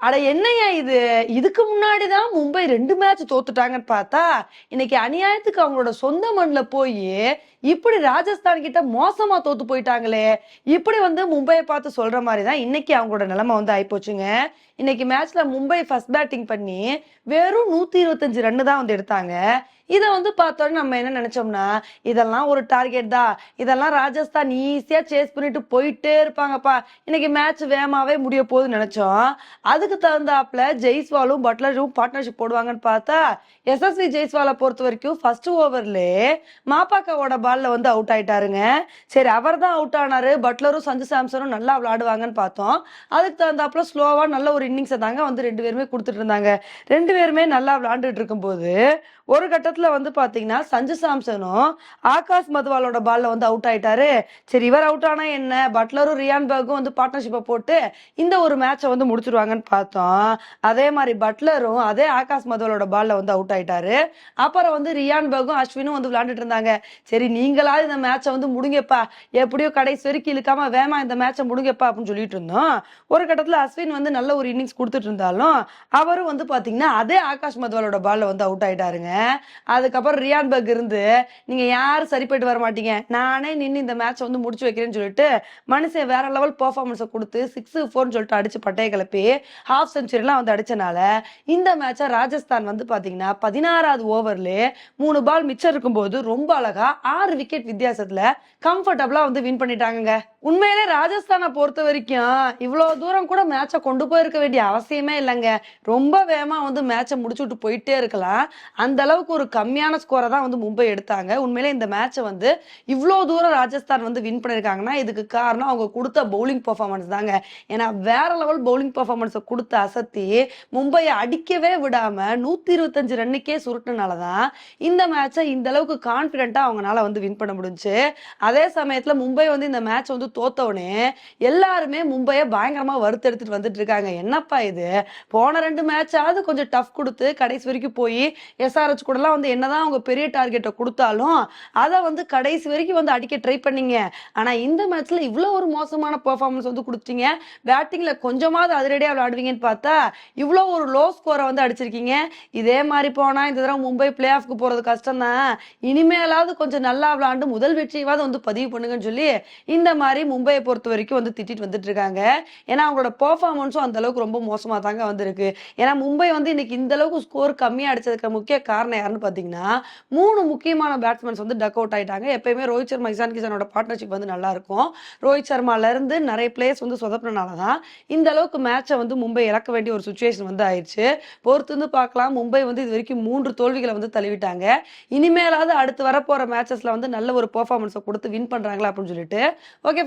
அட என்னய்யா இது? இதுக்கு முன்னாடி தான் மும்பை ரெண்டு மேட்ச் தோத்துட்டாங்கன்னு பார்த்தா இன்னைக்கு அநியாயத்துக்கு அவங்களோட சொந்த மண்ணில் போய் இப்படி ராஜஸ்தான் கிட்ட மோசமா தோத்து போயிட்டாங்களே. இப்படி வந்து மும்பையை பார்த்து சொல்ற மாதிரி தான் இன்னைக்கு அவங்களோட நிலைமை வந்து ஆயிப்போச்சுங்க. இன்னைக்கு மேட்ச்ல மும்பை ஃபர்ஸ்ட் பேட்டிங் பண்ணி வெறும் நூத்தி இருபத்தஞ்சு ரன்னு தான் வந்து எடுத்தாங்க. இதை வந்து பார்த்தோன்னு நம்ம என்ன நினைச்சோம்னா இதெல்லாம் ஒரு டார்கெட் தான் இதெல்லாம் ராஜஸ்தான் ஈஸியா சேஸ் பண்ணிட்டு போயிட்டே இருப்பாங்கப்பா. இன்னைக்கு மேட்ச் வேகமாவே முடிய போகுதுன்னு நினைச்சோம். அதுக்கு தகுந்தாப்புல ஜெய்ஸ்வாலும் பட்லரும் பார்ட்னர்ஷிப் போடுவாங்கன்னு பார்த்தா எஸ்எஸ்வி ஜெய்ஸ்வாலை பொறுத்த வரைக்கும் ஃபர்ஸ்ட் ஓவர்ல மாப்பாக்காவோட பால்ல வந்து அவுட் ஆயிட்டாருங்க. சரி அவர் தான் அவுட் ஆனாரு. பட்லரும் சஞ்சு சாம்சனும் நல்லா விளையாடுவாங்கன்னு பார்த்தோம். அதுக்கு தகுந்தாப்புல ஸ்லோவா நல்ல ஒரு இன்னிங்ஸை தாங்க வந்து ரெண்டு பேருமே கொடுத்துட்டு இருந்தாங்க. ரெண்டு பேருமே நல்லா விளையாண்டுட்டு இருக்கும்போது ஒரு கட்டத்தில் வந்து பாத்தீங்கன்னா சஞ்சு சாம்சனும் ஆகாஷ் மதுவாலோட பால்ல வந்து அவுட் ஆயிட்டாரு. சரி இவர் அவுட் ஆனா என்ன? பட்லரும் ரியான் பேர்கும் வந்து பார்ட்னர்ஷிப்பை போட்டு இந்த ஒரு மேட்சை வந்து முடிச்சிருவாங்கன்னு பார்த்தோம். அதே மாதிரி பட்லரும் அதே ஆகாஷ் மதுவாலோட பால்ல வந்து அவுட் ஆயிட்டாரு. அப்புறம் வந்து ரியான் பேக்கும் அஸ்வினும் வந்து விளையாண்டுட்டு இருந்தாங்க. சரி நீங்களாவது இந்த மேட்சை வந்து முடிங்கப்பா. எப்படியோ கடைசி வரைக்கும் இழுக்காம வேமா இந்த மேட்சை முடிங்கப்பா அப்படின்னு சொல்லிட்டு இருந்தோம். ஒரு கட்டத்துல அஸ்வின் வந்து நல்ல ஒரு இன்னிங்ஸ் கொடுத்துட்டு இருந்தாலும் அவரும் வந்து பாத்தீங்கன்னா அதே ஆகாஷ் மதுவாலோட பால்ல வந்து அவுட் ஆயிட்டாருங்க. அதுக்கப்புறம் ரியான் பக் இருந்து நீங்க யாரும் சரிப்பட்டு வர மாட்டீங்க? நானே நின்று இந்த மேட்ச் வந்து முடிச்சு வைக்கிறேன்னு சொல்லிட்டு மனுஷன் வேற லெவல் பெர்ஃபார்மன்ஸை கொடுத்து சிக்ஸ் ஃபோர்னு சொல்லிட்டு அடிச்சு பட்டையை கிளப்பி ஹாஃப் செஞ்சுரிலாம் வந்து அடிச்சனால இந்த மேட்சை ராஜஸ்தான் வந்து பாத்தீங்கன்னா பதினாறாவது ஓவர்ல மூணு பால் மிச்சம் இருக்கும்போது ரொம்ப அழகா ஆறு விக்கெட் வித்தியாசத்துல கம்ஃபர்டபுளா வந்து வின் பண்ணிட்டாங்க உண்மையிலே ராஜஸ்தானை பொறுத்த வரைக்கும் இவ்வளோ தூரம் கூட மேட்சை கொண்டு போயிருக்க வேண்டிய அவசியமே இல்லைங்க. ரொம்ப வேகமாக வந்து மேட்சை முடிச்சுட்டு போயிட்டே இருக்கலாம். அந்த அளவுக்கு ஒரு கம்மியான ஸ்கோரை தான் வந்து மும்பை எடுத்தாங்க. உண்மையிலே இந்த மேட்சை வந்து இவ்வளோ தூரம் ராஜஸ்தான் வந்து வின் பண்ணியிருக்காங்கன்னா இதுக்கு காரணம் அவங்க கொடுத்த பவுலிங் பர்ஃபார்மன்ஸ் தாங்க. ஏன்னா வேற லெவல் பவுலிங் பர்ஃபார்மன்ஸை கொடுத்து அசத்தி மும்பையை அடிக்கவே விடாமல் நூற்றி இருபத்தஞ்சு ரன்னுக்கே சுருட்டினால தான் இந்த மேட்சை இந்த அளவுக்கு கான்ஃபிடென்ட்டாக அவங்களால வந்து வின் பண்ண முடிஞ்சுச்சு அதே சமயத்தில் மும்பை வந்து இந்த மேட்ச் வந்து தோத்த எல்லாருமே மும்பையை பயங்கரமா வறுத்தெடுத்துட்டு வந்துட்டு இருக்காங்க என்னப்பா இது? போன ரெண்டு மேட்சாவது கொஞ்சம் டஃப் கொடுத்து கடைசி வரைக்கும் போய் எஸ்ஆர்ஹெச் கூடலாம் வந்து என்னதான் அவங்க பெரிய டார்கெட்டை கொடுத்தாலும் அதை வந்து கடைசி வரைக்கும் வந்து அடிக்க ட்ரை பண்ணீங்க. ஆனா இந்த மேட்ச்ல இவ்வளவு ஒரு மோசமான பெர்ஃபார்மன்ஸ் வந்து கொடுத்தீங்க. பேட்டிங்ல கொஞ்சமாவது அதிரடியாக விளையாடுவீங்கன்னு பார்த்தா இவ்வளோ ஒரு லோ ஸ்கோரை வந்து அடிச்சிருக்கீங்க. இதே மாதிரி போனா இந்த தடவை மும்பை பிளே ஆஃப்க்கு போறது கஷ்டம் தான் இனிமேலாவது கொஞ்சம் நல்லா விளையாண்டு முதல் வெற்றியாவது வந்து பதிவு பண்ணுங்கன்னு சொல்லி இந்த மாதிரி மும்பையை பொறுத்த வரைக்கும் வந்து திட்டிட்டு வந்துட்டு இருக்காங்க ஏன்னா அவங்களோட பெர்ஃபார்மன்ஸும் அந்த அளவுக்கு ரொம்ப மோசமா தாங்க வந்திருக்கு. ஏன்னா மும்பை வந்து இன்னைக்கு இந்த அளவுக்கு ஸ்கோர் கம்மியா அடிச்சதுக்கு முக்கிய காரணம் யாருன்னு பாத்தீங்கன்னா மூணு முக்கியமான பேட்ஸ்மேன்ஸ் வந்து டக் அவுட் ஆயிட்டாங்க. எப்பயுமே ரோஹித் சர்மா இசான் கிஷனோட பார்ட்னர்ஷிப் வந்து நல்லா இருக்கும். ரோஹித் சர்மால இருந்து நிறைய பிளேயர்ஸ் வந்து சொதப்பினால தான் இந்த அளவுக்கு மேட்சை வந்து மும்பை இறக்க வேண்டிய ஒரு சுச்சுவேஷன் வந்து ஆயிடுச்சு. பொறுத்து வந்து பார்க்கலாம். மும்பை வந்து இது வரைக்கும் மூன்று தோல்விகளை வந்து தழுவிட்டாங்க. இனிமேலாவது அடுத்து வரப்போற மேட்சஸ்ல வந்து நல்ல ஒரு பெர்ஃபார்மன்ஸை கொடுத்து வின் பண்றாங்களா அப்படின்னு சொல்லிட்டு. ஓகே